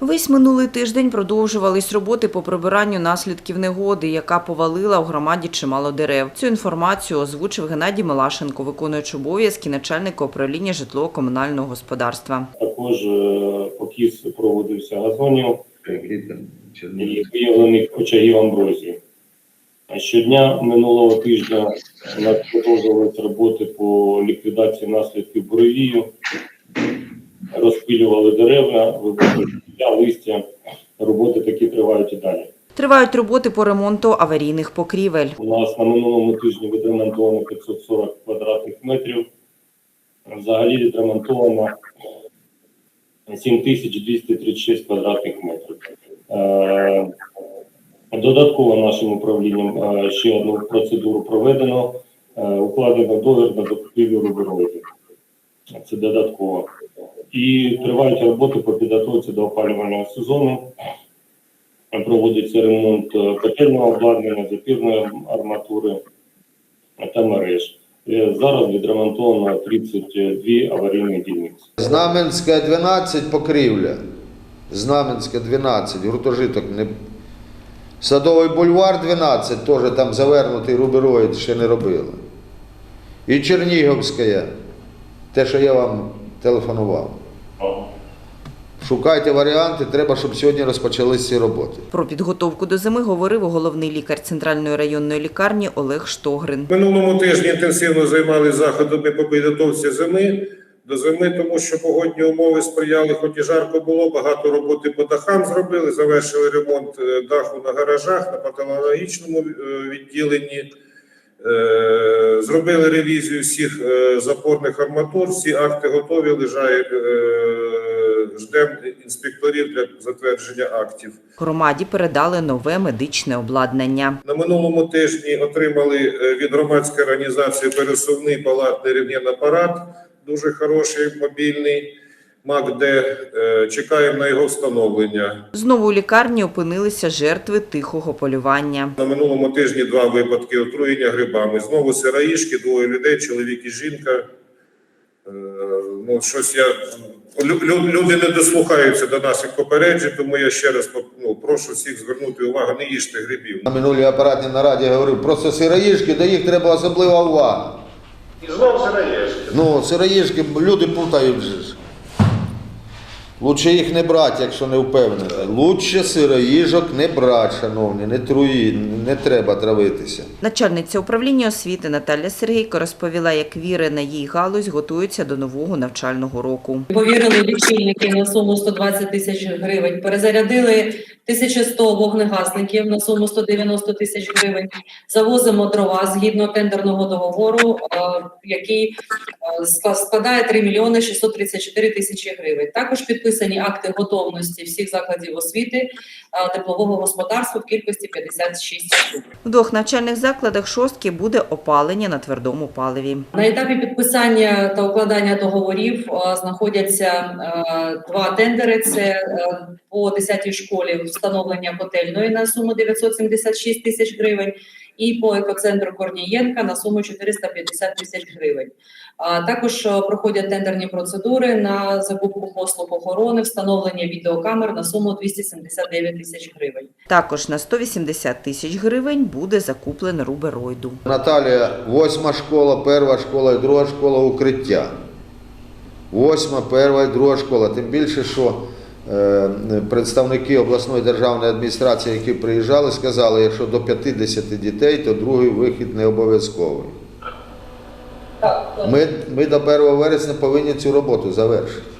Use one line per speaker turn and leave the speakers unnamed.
Весь минулий тиждень продовжувались роботи по прибиранню наслідків негоди, яка повалила у громаді чимало дерев. Цю інформацію озвучив Геннадій Милашенко, виконуючи обов'язки начальника управління житлово-комунального господарства.
Також е, покіс проводився газонів і виявлених очагів амброзії. А Щодня минулого тижня у нас продовжувалися роботи по ліквідації наслідків буревію, розпилювали дерева, вивозили сміття, листя. Роботи такі тривають і далі.
Тривають роботи по ремонту аварійних покрівель.
У нас на минулому тижні відремонтовано 540 квадратних метрів. Взагалі відремонтовано 7236 квадратних метрів. Е, Додатково нашим управлінням е, ще одну процедуру проведено. Е, Укладено договір на закупівлю рубероїдів. Це додатково. І тривають роботи по підготовці до опалювального сезону. Проводиться ремонт е, котельного обладнання, запірної арматури та мереж. Е, Зараз відремонтовано 32 аварійні дільниці.
Знаменська 12 покрівля. Знаменська 12, гуртожиток не. Садовий бульвар 12, теж там завернутий рубероїд ще не робили. І Чернігівська, те, що я вам телефонував. Шукайте варіанти, треба, щоб сьогодні розпочалися ці роботи.
Про підготовку до зими говорив головний лікар центральної районної лікарні Олег Штогрин.
Минулому тижні інтенсивно займалися заходами по підготовці зими до зими, тому що погодні умови сприяли, хоч і жарко було, багато роботи по дахам зробили, завершили ремонт е, даху на гаражах, на патологічному е, відділенні. Е, Зробили ревізію всіх запорних арматур, всі акти готові, лежать, ждемо інспекторів для затвердження актів.
Громаді передали нове медичне обладнання.
На минулому тижні отримали е, від громадської організації пересувний палатний рентген апарат, дуже хороший мобільний МАК-Д. Е, Чекаємо на його встановлення.
Знову у лікарні опинилися жертви тихого полювання.
На минулому тижні два випадки отруєння грибами. Знову сироїшки, двоє людей, чоловік і жінка. Ну, щось я лю- лю- люди не дослухаються до наших попереджень, тому я ще раз ну, прошу всіх звернути увагу, не їжте грибів.
На минулій апаратній нараді я говорив, просто сироїжки, до їх треба особлива увага.
І знову сироїжки.
Ну, сироїжки, люди плутають. Лучше їх не брати, якщо не впевнені. Лучше сироїжок не брати, шановні, не труї, не треба травитися.
Начальниця управління освіти Наталя Сергійко розповіла, як віри на її галузь готуються до нового навчального року.
Повірили лічильники на суму 120 тисяч гривень, перезарядили 1100 вогнегасників на суму 190 тисяч гривень. Завозимо дрова згідно тендерного договору, е, який е, складає 3 мільйони 634 тисячі гривень. Також підписані акти готовності всіх закладів освіти е, теплового господарства в кількості 56 штук.
В двох навчальних закладах шостки буде опалення на твердому паливі.
На етапі підписання та укладання договорів знаходяться два тендери. Це по 10-й школі встановлення котельної на суму 976 тисяч гривень і по екоцентру Корнієнка на суму 450 тисяч гривень. А також е, проходять тендерні процедури на закупку послуг охорони, встановлення відеокамер на суму 279 тисяч гривень.
Також на 180 тисяч гривень буде закуплено рубероїду.
Наталія, восьма школа, перша школа і друга школа укриття. Восьма, перша і друга школа. Тим більше, що представники обласної державної адміністрації, які приїжджали, сказали, якщо до 50 дітей, то другий вихід не обов'язковий. Ми, ми до 1 вересня повинні цю роботу завершити.